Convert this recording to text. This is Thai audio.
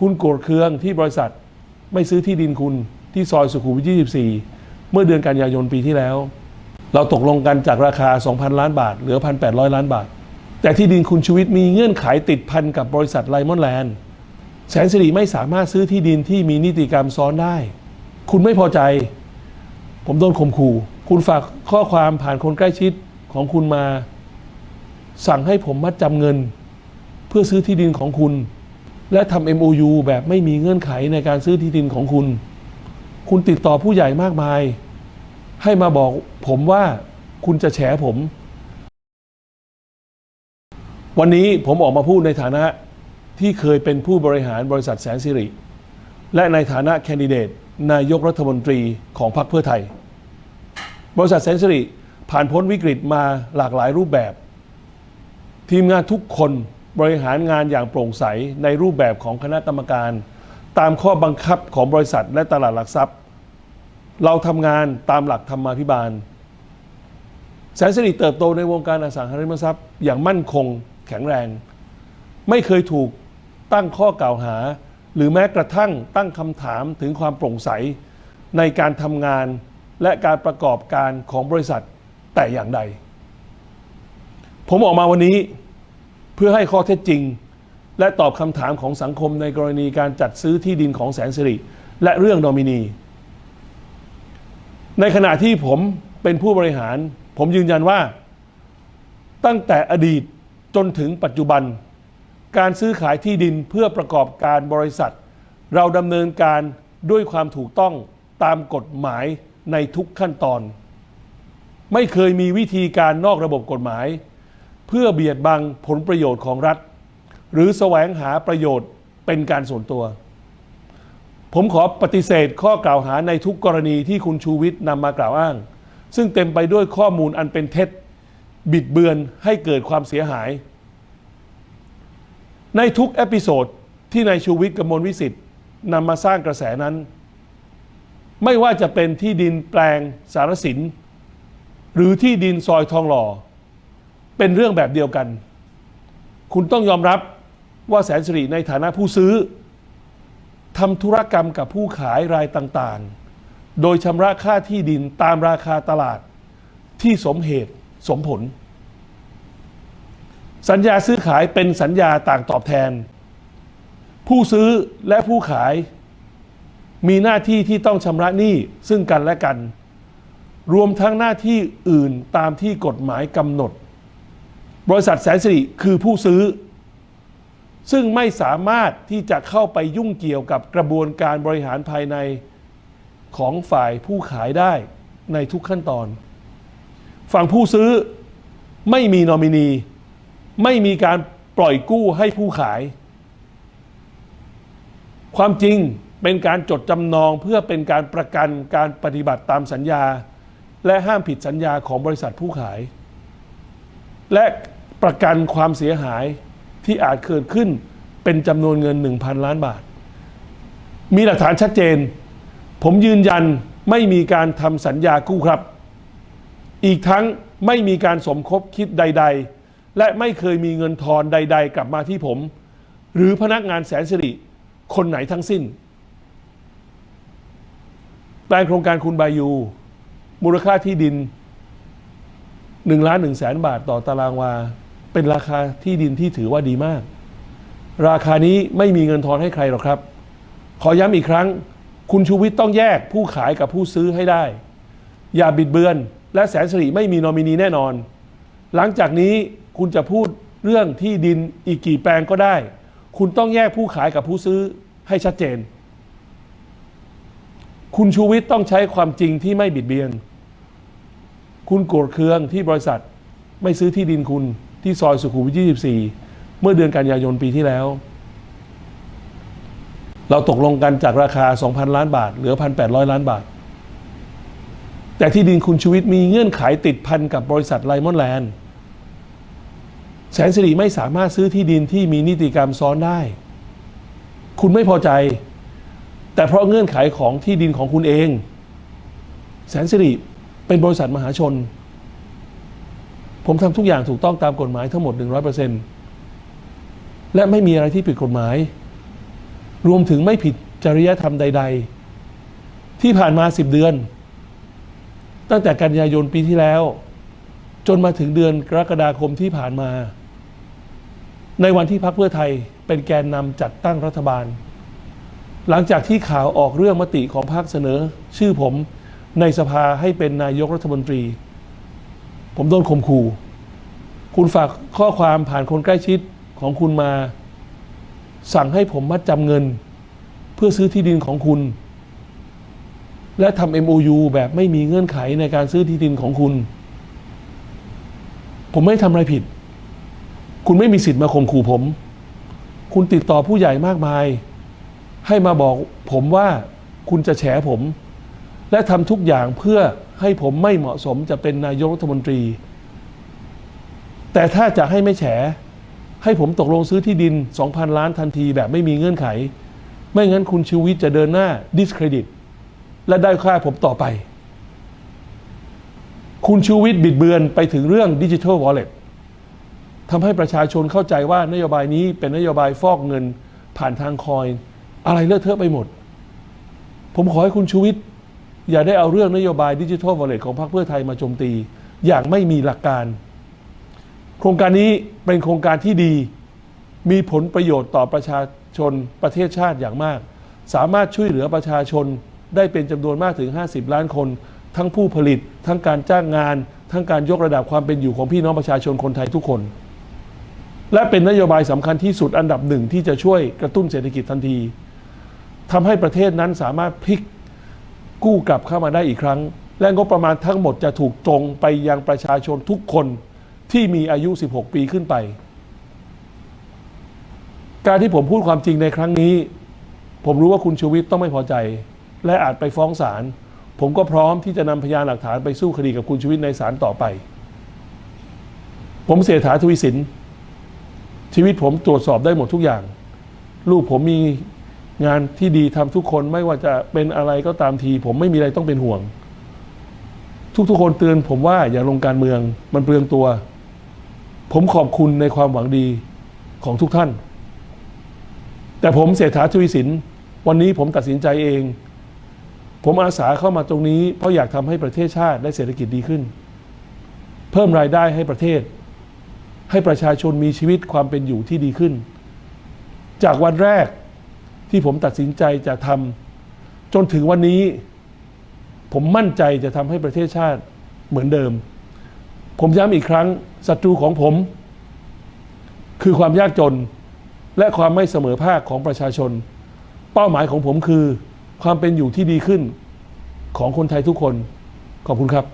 คุณโกรธเคืองที่บริษัทไม่ซื้อที่ดินคุณที่ซอยสุขุมวิท 24 เมื่อเดือนกันยายนปีที่แล้ว เราตกลงกันจากราคา 2,000 ล้านบาท เหลือ 1,800 ล้านบาท แต่ที่ดินคุณชูวิทย์มีเงื่อนไขติดพันกับบริษัทไลมอนแลนด์แสนสิริไม่สามารถซื้อที่ดินที่มีนิติกรรมซ้อนได้ คุณไม่พอใจ ผมโดนข่มขู่ คุณฝากข้อความผ่านคนใกล้ชิดของคุณมา สั่งให้ผมมัดจำเงิน เพื่อซื้อที่ดินของคุณ และทำ MOU แบบไม่มีเงื่อนไขในการซื้อที่ดินของคุณ คุณติดต่อผู้ใหญ่มากมาย ให้มาบอกผมว่าคุณจะแฉผม วันนี้ผมออกมาพูดในฐานะที่เคยเป็นผู้บริหารบริษัทแสนสิริ และในฐานะแคนดิเดตนายกรัฐมนตรีของพรรคเพื่อไทย บริษัทแสนสิริผ่านพ้นวิกฤตมาหลากหลายรูปแบบ ทีมงานทุกคน บริหารงานอย่างโปร่งใสในรูปแบบของคณะกรรมการ ตามข้อบังคับของบริษัทและตลาดหลักทรัพย์ เราทำงานตามหลักธรรมาภิบาลแสนสิริเติบโตในวงการอสังหาริมทรัพย์อย่างมั่นคงแข็งแรง ไม่เคยถูกตั้งข้อกล่าวหา หรือแม้กระทั่งตั้งคำถามถึงความโปร่งใส ในการทำงานและการประกอบการของบริษัทแต่อย่างใด ผมออกมาวันนี้ พื่อให้ข้อเท็จจริง และตอบคำถามของสังคมในกรณีการจัดซื้อที่ดินของแสนสิริ และเรื่องโดมินี ในขณะที่ผมเป็นผู้บริหาร ผมยืนยันว่า ตั้งแต่อดีตจนถึงปัจจุบัน การซื้อขายที่ดินเพื่อประกอบการบริษัท เราดำเนินการด้วยความถูกต้องตามกฎหมายในทุกขั้นตอน ไม่เคยมีวิธีการนอกระบบกฎหมาย เพื่อเบียดบังผลประโยชน์ของรัฐ หรือแสวงหาประโยชน์เป็นการส่วนตัว ผมขอปฏิเสธข้อกล่าวหาในทุกกรณีที่คุณชูวิทย์นำมากล่าวอ้าง ซึ่งเต็มไปด้วยข้อมูลอันเป็นเท็จ บิดเบือนให้เกิดความเสียหาย ในทุกเอพิโซดที่นายชูวิทย์กมลวิสิทธิ์นำมาสร้างกระแสนั้น ไม่ว่าจะเป็นที่ดินแปลงสารสิน หรือที่ดินซอยทองหล่อ เป็นเรื่องแบบเดียวกัน คุณต้องยอมรับว่าแสนสิริในฐานะผู้ซื้อทำธุรกรรมกับผู้ขายรายต่างๆ โดยชำระค่าที่ดินตามราคาตลาดที่สมเหตุสมผล สัญญาซื้อขายเป็นสัญญาต่างตอบแทน ผู้ซื้อและผู้ขาย มีหน้าที่ที่ต้องชำระหนี้ซึ่งกันและกัน รวมทั้งหน้าที่อื่นตามที่กฎหมายกำหนด บริษัทแสนสิริคือผู้ซื้อ ซึ่งไม่สามารถที่จะเข้าไปยุ่งเกี่ยวกับกระบวนการบริหารภายในของฝ่ายผู้ขายได้ในทุกขั้นตอน ฝั่งผู้ซื้อไม่มีนอมินี ไม่มีการปล่อยกู้ให้ผู้ขาย ความจริงเป็นการจดจำนองเพื่อเป็นการประกันการปฏิบัติตามสัญญา และห้ามผิดสัญญาของบริษัทผู้ขาย และ ประกันความเสียหายที่อาจเกิดขึ้นเป็นจำนวนเงิน 1,000 ล้านบาท มีหลักฐานชัดเจน ผมยืนยันไม่มีการทำสัญญากู้ครับ อีกทั้งไม่มีการสมคบคิดใด ๆ และไม่เคยมีเงินทอนใด ๆ กลับมาที่ผม หรือพนักงานแสนสิริคนไหนทั้งสิ้นแปลงโครงการคุณบายู มูลค่าที่ดิน1ล้าน1แสนบาทต่อตารางวา เป็นราคาที่ดินที่ถือว่าดีมาก ราคานี้ไม่มีเงินทอนให้ใครหรอกครับ ขอย้ำอีกครั้ง คุณชูวิทย์ต้องแยกผู้ขายกับผู้ซื้อให้ได้ อย่าบิดเบือน และแสนสิริไม่มีนอมินีแน่นอน หลังจากนี้คุณจะพูดเรื่องที่ดินอีกกี่แปลงก็ได้ คุณต้องแยกผู้ขายกับผู้ซื้อให้ชัดเจน คุณชูวิทย์ต้องใช้ความจริงที่ไม่บิดเบียน คุณโกรธเคืองที่บริษัทไม่ซื้อที่ดินคุณ ที่ซอยสุขุมวิท 24 เมื่อเดือนกันยายนปีที่แล้ว เราตกลงกันจากราคา 2,000 ล้านบาท เหลือ 1,800 ล้านบาท แต่ที่ดินคุณชูวิทย์มีเงื่อนไขติดพันกับบริษัทไลมอนแลนด์แสนสิริไม่สามารถซื้อที่ดินที่มีนิติกรรมซ้อนได้ คุณไม่พอใจ แต่เพราะเงื่อนไขของที่ดินของคุณเอง แสนสิริเป็นบริษัทมหาชน ผมทำทุกอย่างถูกต้องตามกฎหมายทั้งหมด 100%และไม่มีอะไรที่ผิดกฎหมาย รวมถึงไม่ผิดจริยธรรมใด ๆ ที่ผ่านมาสิบเดือน ตั้งแต่กันยายนปีที่แล้ว จนมาถึงเดือนกรกฎาคมที่ผ่านมา ในวันที่พรรคเพื่อไทยเป็นแกนนำจัดตั้งรัฐบาล หลังจากที่ข่าวออกเรื่องมติของพรรคเสนอ ชื่อผมในสภาให้เป็นนายกรัฐมนตรี ผมโดนข่มขู่ คุณฝากข้อความผ่านคนใกล้ชิดของคุณมา สั่งให้ผมมัดจำเงิน เพื่อซื้อที่ดินของคุณ และทำ MOU แบบไม่มีเงื่อนไขในการซื้อที่ดินของคุณ ผมไม่ทำอะไรผิด คุณไม่มีสิทธิ์มาข่มขู่ผม คุณติดต่อผู้ใหญ่มากมาย ให้มาบอกผมว่าคุณจะแฉผม และทำทุกอย่างเพื่อ ให้ผมไม่เหมาะสมจะเป็นนายกรัฐมนตรี แต่ถ้าจะให้ไม่แฉ ให้ผมตกลงซื้อที่ดิน 2,000 ล้านทันทีแบบไม่มีเงื่อนไข ไม่งั้นคุณชูวิทย์จะเดินหน้า discredit และได้ค่าผมต่อไป คุณชูวิทย์บิดเบือนไปถึงเรื่องดิจิทัลวอลเล็ตทำให้ประชาชนเข้าใจว่านโยบายนี้เป็นนโยบายฟอกเงินผ่านทางคอยน์อะไรเลอะเทอะไปหมด ผมขอให้คุณชูวิทย์ อย่าได้เอาเรื่องนโยบายดิจิทัลวอลเล็ตของพรรคเพื่อไทยมาโจมตี อย่างไม่มีหลักการ โครงการนี้เป็นโครงการที่ดี มีผลประโยชน์ต่อประชาชนประเทศชาติอย่างมาก สามารถช่วยเหลือประชาชนได้เป็นจำนวนมากถึง 50 ล้านคน ทั้งผู้ผลิต ทั้งการจ้างงาน ทั้งการยกระดับความเป็นอยู่ของพี่น้องประชาชนคนไทยทุกคน และเป็นนโยบายสำคัญที่สุดอันดับหนึ่งที่จะช่วยกระตุ้นเศรษฐกิจทันทีทำให้ประเทศนั้นสามารถพลิก กู้กลับเข้ามาได้อีกครั้ง และงบประมาณทั้งหมดจะถูกตรงไปยังประชาชนทุกคนที่มีอายุ 16 ปีขึ้นไป การที่ผมพูดความจริงในครั้งนี้ ผมรู้ว่าคุณชูวิทย์ต้องไม่พอใจ และอาจไปฟ้องศาลผมก็พร้อมที่จะนำพยานหลักฐานไปสู้คดีกับคุณชูวิทย์ในศาลต่อไป ผมเสียฐาทวีสินชีวิตผมตรวจสอบได้หมดทุกอย่าง ลูกผมมี งานที่ดีทำทุกคนไม่ว่าจะเป็นอะไรก็ตามที ผมไม่มีอะไรต้องเป็นห่วง ทุกๆคนเตือนผมว่าอย่าลงการเมืองมันเปลืองตัว ผมขอบคุณในความหวังดีของทุกท่าน แต่ผมเศรษฐาทวีสิน วันนี้ผมตัดสินใจเอง ผมอาสาเข้ามาตรงนี้ เพราะอยากทำให้ประเทศชาติและเศรษฐกิจดีขึ้น เพิ่มรายได้ให้ประเทศ ให้ประชาชนมีชีวิตความเป็นอยู่ที่ดีขึ้น จากวันแรก ที่ผมตัดสินใจจะทำจนถึงวันนี้ ผมมั่นใจจะทำให้ประเทศชาติเหมือนเดิม ผมย้ำอีกครั้งศัตรูของผม คือความยากจน และความไม่เสมอภาคของประชาชน เป้าหมายของผมคือ ความเป็นอยู่ที่ดีขึ้นของคนไทยทุกคน ขอบคุณครับ